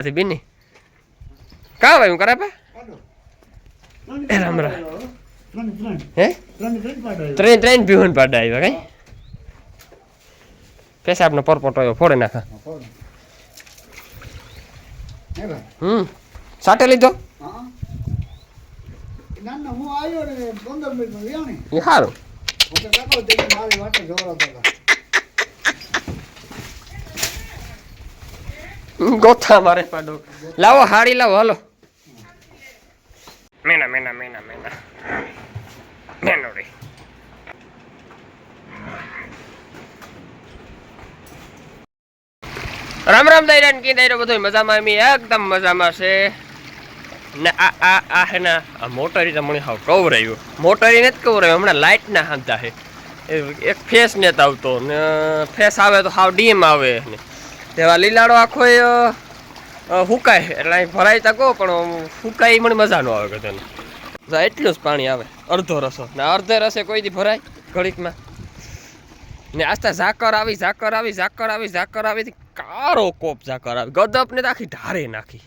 પછી બીની કા ભાઈ હું કરે પા એ રામ રામ. હે ત્રણ ત્રણ પીવન પાડા આવ્યા કઈ પેશાબનો પરપોટો આવ્યો ફોડે નાખા હમ સાટે લીધો ના ના હું આવ્યો ને પંદર મિનિટમાં વ્યાણી એ સારું હું તો કાકો તે મારી વાટે જોડાતો હતા ગોથા મારે પાડો લાવો હાડી લાવો હાલો. મેના મેના મેના મેના. મેનો રે. રામ રામ દાયરા કી દાયરો બધો મજામાં એમ એકદમ મજામાં છે. ને આ આ આ હે ને આ મોટરી તમને મને હાવ કવરાયું મોટરી નથી કવરાયું હમણાં લાઇટ ના હાંધા છે. એક ફેસ નથી આવતો ને ફેસ આવે તો હાવ ડીમ આવે ને. તેવા લીલાડો આખો હુકાય એટલે અહીં ભરાય તકો પણ હુકાય મને મજા ન આવે જા, એટલું જ પાણી આવે. અડધો રસો. ને અડધે રસે કોઈ દી ભરાય ઘડીકમાં. ને આસ્તા ઝાકર આવી ઝાકર આવી ઝાકર આવી ઝાકર આવી કારો કોપ ઝાકર આવી. ગદપને આખી ઢારે નાખી.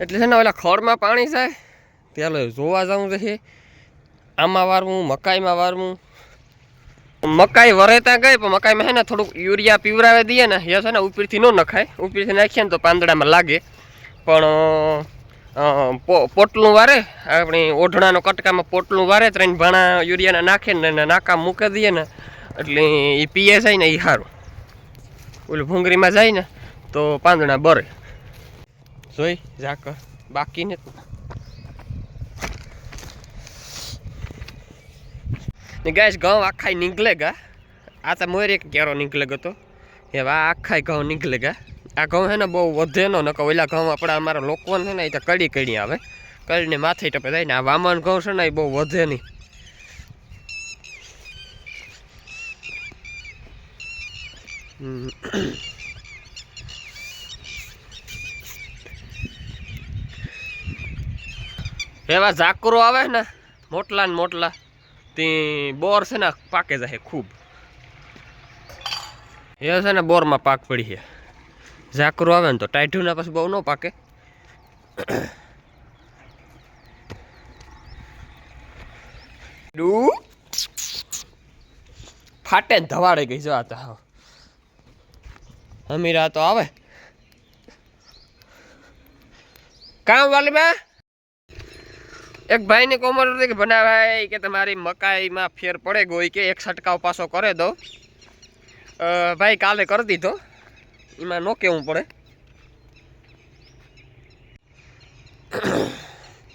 એટલે છે ને ઓલા ખડમાં પાણી જાય પેલો જોવા જાઉં છે. આમાં વારવું, મકાઈમાં વારવું મકાઈ વરેતા ગઈ, પણ મકાઈમાં છે ને થોડુંક યુરિયા પીવરાવી દઈએ ને એ છે ને ઉપરથી ન નખાય. ઉપરથી નાખીએ ને તો પાંદડામાં લાગે. પણ પોટલું વારે, આપણી ઓઢણાનો કટકામાં પોટલું વારે, ત્રણ ભાણા યુરિયાના નાખે ને નાકા મૂકી દઈએ ને, એટલે એ પીએ જાય ને એ સારું ઓલું ભૂંગળીમાં જાય ને, તો પાંદડા બરે. જોઈ ઝાકર બાકી ને ને ગાઈસ, ઘઉં આખા નીકળેગા આ તો મોર એક કેરો નીકળેગો તો. એવા આખા ઘઉં નીકળે ગા. આ ઘઉં હે ને બહુ વધે નો નકો ઓલા ઘઉં આપણા અમારા લોકો છે ને એ તો કડી કડી આવે. કડીને માથે ટપે થાય ને આ વામન ઘઉં છે ને એ બહુ વધે નહીં. એવા ઝાકરો આવે ને, મોટલા ને મોટલા. તે બોર છે ને પાકે જાય ખૂબ. એ છે ને બોરમાં પાક પડી છે. ઝાકરો આવે ને તો ટાઈઠું ના પછી બહુ ન પાકે. ફાટે ધવાડે ગઈ જો આ તો. અમીરા તો આવે. કામ વાલી બા એક ભાઈને કોમર કે ભાઈ કે તમારી મકાઈમાં ફેર પડે ગોઈ કે એક છંટકાવ પાછો કરે દો. ભાઈ કાલે કરી દીધો. એમાં નો કેવું પડે.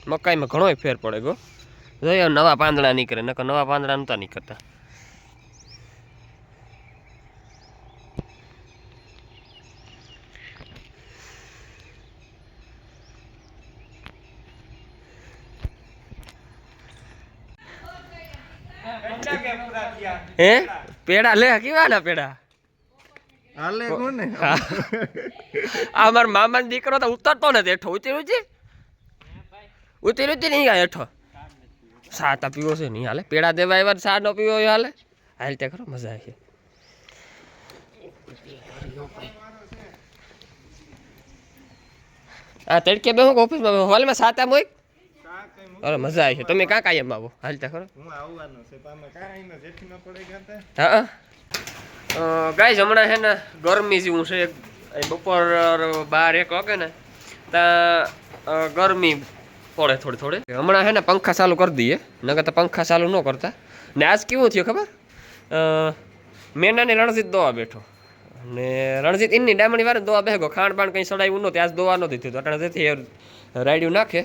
મકાઈમાં ઘણોય ફેર પડે ગો. જોઈએ નવા પાંદડા નીકળે, નકર નવા પાંદડા નહોતા નીકળતા. હે? પેડા? લે કેવાના પેડા? હાલે કોને? આ માર મામાનો દીકરો તો ઉતરતો નથી. હેઠો ઉતરી ઉતરી ઉતરી ઉતરી નહીં હેઠો? સા તા પીવો છે નહીં હાલે. પેડા દેવા આવ્યા સા નો પીવો હાલે? હાલ તે ખરો મજા આવી આ તડકે બે હું ઓફિસમાં હોલમાં સાતા મોય અરે મજા આવી છે તમે કાં કાયમ આવો હાલ તે ખરો હું આવવાનો છે પામે કાઈ ન જેઠી ન પડે ગાતે હા ગાઈઝ હમણાં છે ને ગરમી જેવું છે અહીં બપોર બાર એક વાગે ને ત્યાં ગરમી પડે થોડી થોડી હમણાં છે ને પંખા ચાલુ કરી દઈએ નકર તો પંખા ચાલુ ન કરતા ને આજ કેવું થયું ખબર અ, મેનાને રણજીત દોવા બેઠો ને રણજીત ઇનની ડામણી વારે દોવા બેહગો ખાંડ બાણ કંઈ સડાયું નહોતું આજ દોવા નહોતી થયું અટાણે તેથી એ રાડ્યું નાખે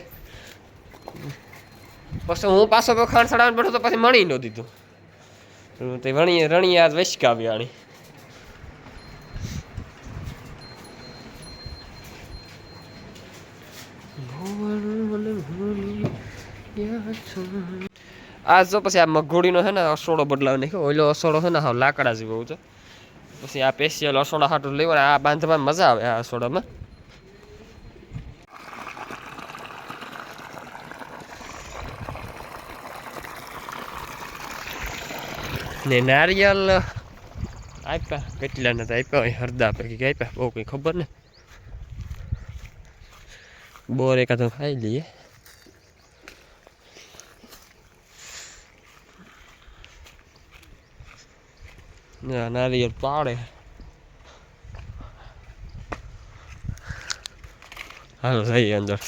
પછી હું પાછો ખાણ સડાવવાનું બેઠો તો પછી મણી ન દીધું. તે વણી રણી આજ વૈશકાવી આણી. આ જો પછી આ મગોડીનો છે ને અસોડો બદલાવ નાખ્યો ઓલો અસોડો છે ને હા લાકડા જેવો છે. પછી આ પેશિયલ અસોડા હાટું લેવા આ બાંધવામાં મજા આવે આ અસોડામાં. ને નારિયેલ. આપ્યા કેટલા નથી આપ્યા હોય હરદા પૈકી આપ્યા બહુ કંઈ ખબર ને બોર એકાદો ખાઈ લઈએ. ના નારિયેળ પાડે. હાલો, જઈએ અંદર.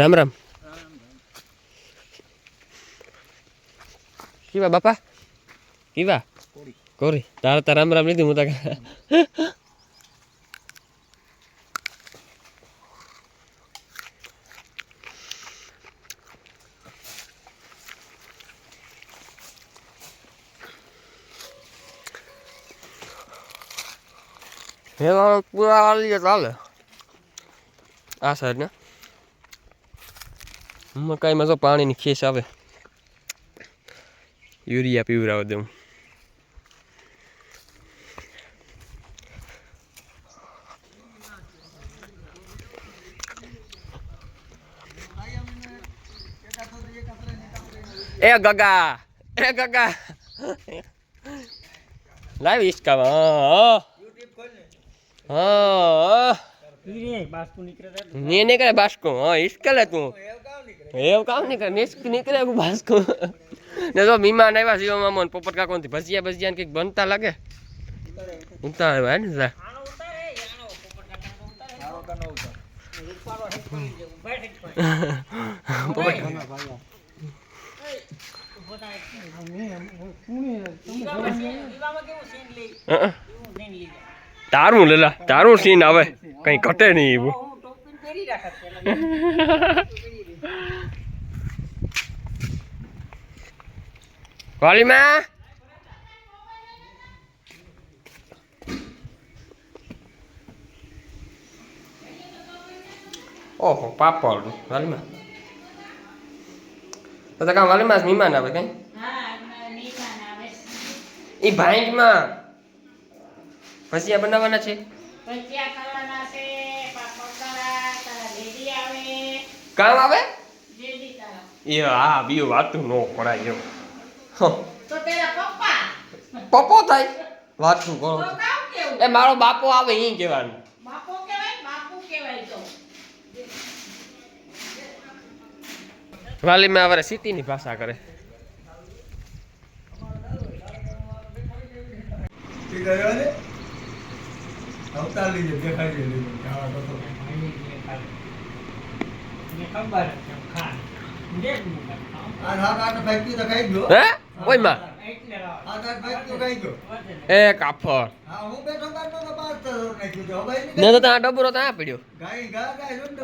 રામ રામ કેવા બાપા કેવા કોરી તારે તાર રામ રામ લીધું હું તો પૂરા વાળી ચાલે આ સાઈડ ને મકાઈમાં તો પાણીની ખેસ આવે. યુરિયા પીવરાવી દઉં. એ ગગા એ ગગા. લાઈવ ઇસ્કામાં હા નીકળે બાસ્કો હા ઈસકલે તું. એવું કામ નીકળે નિસ્ક નીકળે બાસ્કો ને જો મીમાન આવ્યા જીવો મામો ને પોપટ કાકો થી ભજીયા ભજીયા કંઈક બનતા લાગે. ઉતા આવ્યા ને સા તારું લેલા તારું સીન આવે. કઈ ઘટે નહીં એવું. વાલીમાં ઓહો પાપડ. વાલીમાં તો તો કાં વાલીમાં મહેમાન આવે કઈ? એ ભાઈમાં ભજીયા બનાવવાના છે? કામ આવે? એ હા બીજું વાતું ન પડાય એવું પપ્પા. થાય? વાતું કરો? તો કામ કેવું? એ મારો બાપો આવે અહીં કહેવાનું. બાપો કહેવાય બાપુ કહેવાય તો. વાલીમાં હવે સિટીની ભાષા કરે. અવતાર લીધે દેખાય છે આ રાત ગયો. હે? ઓયમાં? માં એ કાફર. તો ત્યાં ડબરો ત્યાં પડ્યો.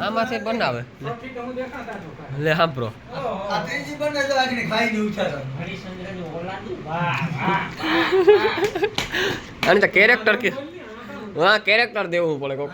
આમાંથી બનાવે. લે, સાંભળો. અને તો કેરેક્ટર કે હા કેરેક્ટર દેવું પડે કોક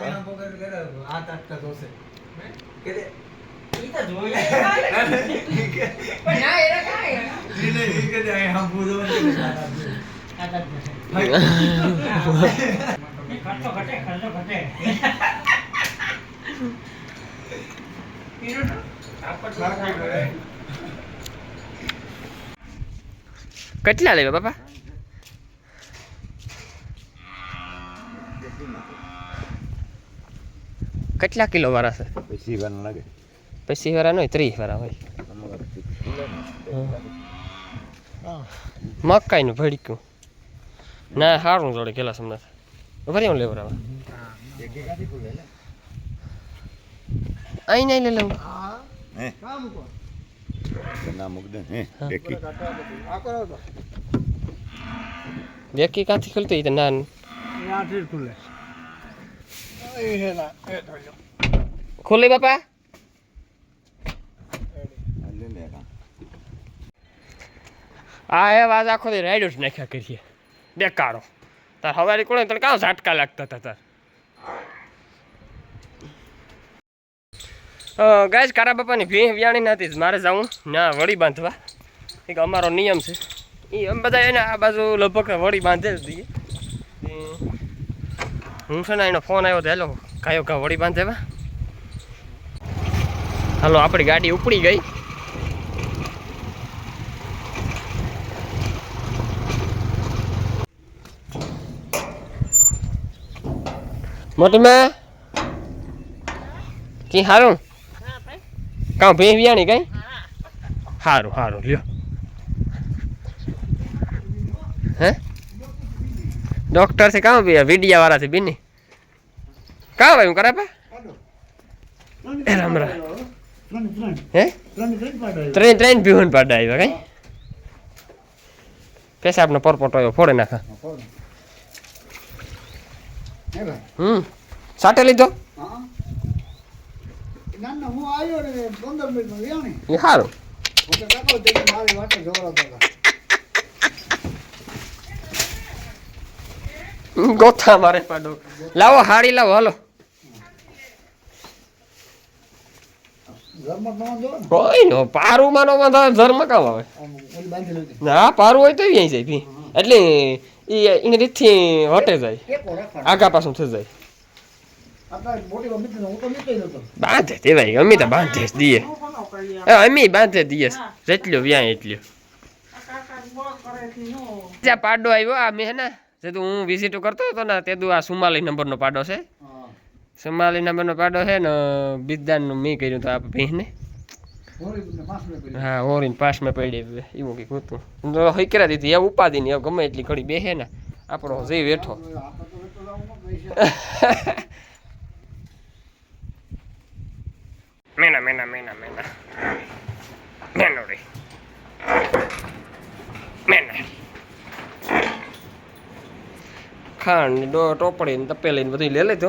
કેટલા લેવા બાપા? કેટલા કિલો વાળા છે? પછી લાગે. પચીસ વાળા નહીં ત્રીસ વાળા હોય. મકાઈનું ભડક્યું. ના સારું જોડે ગેલા સમના ભરી હું લેવડાવા અહીં નહીં લઈ લઉં હે? કામ કો ના મૂક દે હે? ડેકી આ કરો તો બેકી કાંથી ખુલતી? ના ખુલે એ હે ના એ થયો ખોલે બાપા લે લે કા આ એ વાત આખો દી રાઈડ જ નાખ્યા કરીએ. બેકારો. તાર હવારી કોણે તને કાં ઝાટકા લાગતા હતા તાર? ગાય કારા બાપાની ભી વ્યાણી નથી મારે જાઉં ના, વળી બાંધવા. એક અમારો નિયમ છે. એ અમે બધા એને આ બાજુ લગભગ વળી બાંધે જ દઈએ હું છે ને એનો ફોન આવ્યો તો હેલો, કાયો કા વળી બાંધેવા હાલો આપણી ગાડી ઉપડી ગઈ. મોટી માં કી હારું? કાં ભેં વિયાણી કઈ? સારું સારું લ્યો. હે? ડોક્ટર છે કાં બી વિડિયા વાળા છે બીની. કાં ભાઈ હું કરે પા? એ રામ રામ. હે? ત્રણ ત્રણ ભીહુન પાડા આવ્યા કઈ? પેશાબનો પરપોટો આવ્યો ફોડે નાખા. હમ. સાટે લીધો? સારું ગોથા મારે પાડો. લાવો હાડી લાવો હાલો. કોઈ નો પારું માનો ધર્મ કામ આવે. ના પારું હોય તો જાય એટલે એ એની રીતથી હટે જાય. આગા પાછું થઈ જાય. બાંધે તે ભાઈ અમે તો બાંધે જ દઈએ અમે બાંધે દઈએ જેટલો વ્યાય એટલો. જ્યાં પાડો આવ્યો આ મેં હે ને જે તું હું વિઝિટ કરતો હતો ને તે તું આ સુમાલી નંબરનો પાડો છે. સુમાલી નંબરનો પાડો છે ને બિદાનનું મેં કર્યું તો આ ભીને હોરી ને પાંચ મિનિટ પડી હા ઓરીને પાસમાં પડી એવું કંઈક હતું. હકરા દીધી એ ઉપાધિ ને ગમે એટલી ઘડી બેહે ને આપણો જઈ બેઠો મેના મેના મેના મેના. મેનો રે. મેના. ખાંડ ને ટોપડી ને તપેલી ને બધું લઈ લેતો